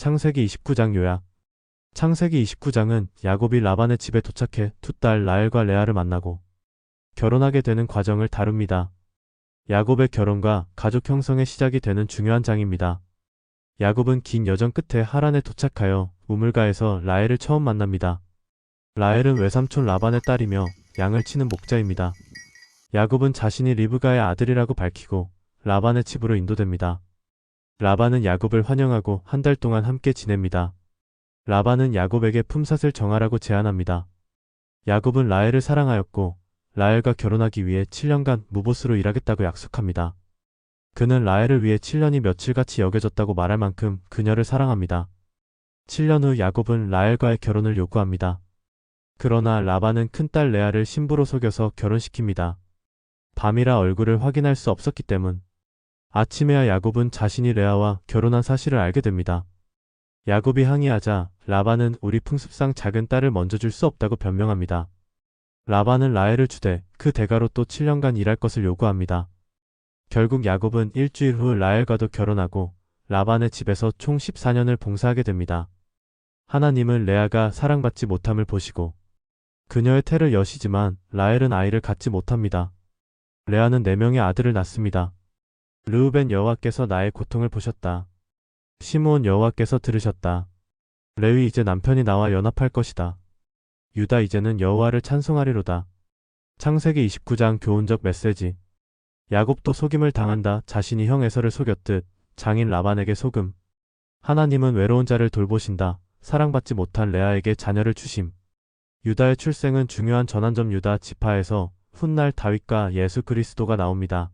창세기 29장 요약 창세기 29장은 야곱이 라반의 집에 도착해 두 딸 라엘과 레아를 만나고 결혼하게 되는 과정을 다룹니다. 야곱의 결혼과 가족 형성의 시작이 되는 중요한 장입니다. 야곱은 긴 여정 끝에 하란에 도착하여 우물가에서 라엘을 처음 만납니다. 라엘은 외삼촌 라반의 딸이며 양을 치는 목자입니다. 야곱은 자신이 리브가의 아들이라고 밝히고 라반의 집으로 인도됩니다. 라반은 야곱을 환영하고 한 달 동안 함께 지냅니다. 라반은 야곱에게 품삯을 정하라고 제안합니다. 야곱은 라엘을 사랑하였고 라엘과 결혼하기 위해 7년간 무보스로 일하겠다고 약속합니다. 그는 라엘을 위해 7년이 며칠같이 여겨졌다고 말할 만큼 그녀를 사랑합니다. 7년 후 야곱은 라엘과의 결혼을 요구합니다. 그러나 라반은 큰딸 레아를 신부로 속여서 결혼시킵니다. 밤이라 얼굴을 확인할 수 없었기 때문. 아침에야 야곱은 자신이 레아와 결혼한 사실을 알게 됩니다. 야곱이 항의하자 라반은 우리 풍습상 작은 딸을 먼저 줄 수 없다고 변명합니다. 라반은 라헬을 주되 그 대가로 또 7년간 일할 것을 요구합니다. 결국 야곱은 일주일 후 라헬과도 결혼하고 라반의 집에서 총 14년을 봉사하게 됩니다. 하나님은 레아가 사랑받지 못함을 보시고 그녀의 태를 여시지만 라헬은 아이를 갖지 못합니다. 레아는 4명의 아들을 낳습니다. 르우벤 여호와께서 나의 고통을 보셨다. 시므온 여호와께서 들으셨다. 레위 이제 남편이 나와 연합할 것이다. 유다 이제는 여호와를 찬송하리로다. 창세기 29장 교훈적 메시지. 야곱도 속임을 당한다. 자신이 형 에서를 속였듯 장인 라반에게 속음. 하나님은 외로운 자를 돌보신다. 사랑받지 못한 레아에게 자녀를 주심. 유다의 출생은 중요한 전환점 유다 지파에서 훗날 다윗과 예수 그리스도가 나옵니다.